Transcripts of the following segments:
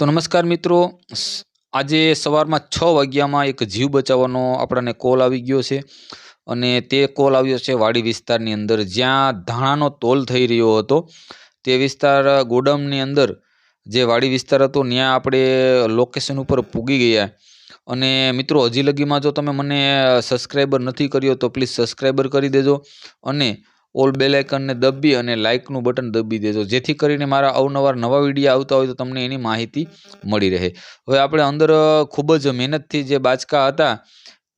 તો નમસ્કાર મિત્રો. આજે સવારમાં છ વાગ્યામાં એક જીવ બચાવવાનો આપણને કોલ આવી ગયો છે. અને તે કોલ આવ્યો છે વાડી વિસ્તારની અંદર. જ્યાં ધાણાનો તોલ થઈ રહ્યો હતો. તે વિસ્તાર ગોડાઉનની અંદર જે વાડી વિસ્તાર હતો, ત્યાં આપણે લોકેશન ઉપર પૂગી ગયા. અને મિત્રો, હજી લગીમાં જો તમે મને સબસ્ક્રાઈબર નથી કર્યો, તો પ્લીઝ સબસ્ક્રાઈબર કરી દેજો. અને ઓલ બેલ દબી અને લાઇકનું બટન દબી દેજો. જેથી કરીને મારા અવનવાર નવા વીડિયો આવતા હોય તો તમને એની માહિતી મળી રહે. હવે આપણે અંદર ખૂબ જ મહેનતથી જે બાચકા હતા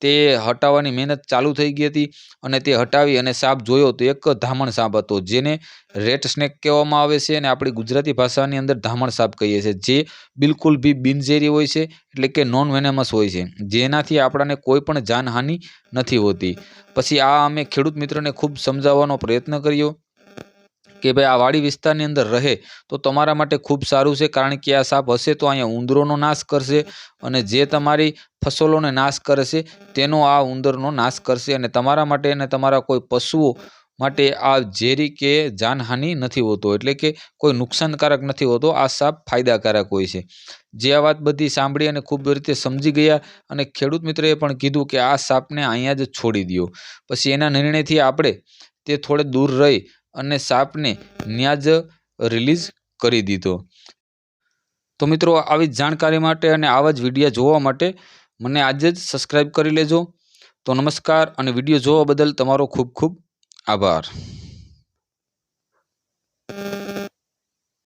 તે હટાવવાની મહેનત ચાલુ થઈ ગઈ હતી અને તે હટાવી અને સાપ જોયો તો એક ધામણ સાપ હતો, જેને રેટ સ્નેક કહેવામાં આવે છે અને આપણી ગુજરાતી ભાષાની અંદર ધામણ સાપ કહીએ છીએ, જે બિલકુલ બી બિનઝેરી હોય છે એટલે કે નોન વેનેમસ હોય છે, જેનાથી આપણાને કોઈ પણ જાનહાનિ નથી હોતી. પછી આ અમે ખેડૂત મિત્રને ખૂબ સમજાવવાનો પ્રયત્ન કર્યો. કે ભાઈ આ વાડી વિસ્તારની અંદર રહે, તો તમારા માટે ખૂબ સારું છે, કારણ કે આ સાપ હશે તો અહીંયા ઉંદરોનો નાશ કરશે અને જે તમારી ફસલોને નાશ કરે તેનો આ ઉંદરનો નાશ કરશે અને તમારા માટે અને તમારા કોઈ પશુઓ માટે આ ઝેરી કે જાનહાનિ નથી હોતો, એટલે કે કોઈ નુકસાનકારક નથી હોતો, આ સાપ ફાયદાકારક હોય છે. જે આ વાત બધી સાંભળી અને ખૂબ રીતે સમજી ગયા અને ખેડૂત મિત્રએ પણ કીધું કે આ સાપને અહીંયા જ છોડી દો પછી એના નિર્ણયથી આપણે તે થોડે દૂર રહી અને સાપને ત્યાં જ રિલીઝ કરી દીધો. તો મિત્રો, આવી જ જાણકારી માટે અને આવા જ વીડિયો જોવા માટે મને આજે જ સબસ્ક્રાઈબ કરી લેજો. તો નમસ્કાર અને વીડિયો જોવા બદલ તમારો ખૂબ ખૂબ આભાર.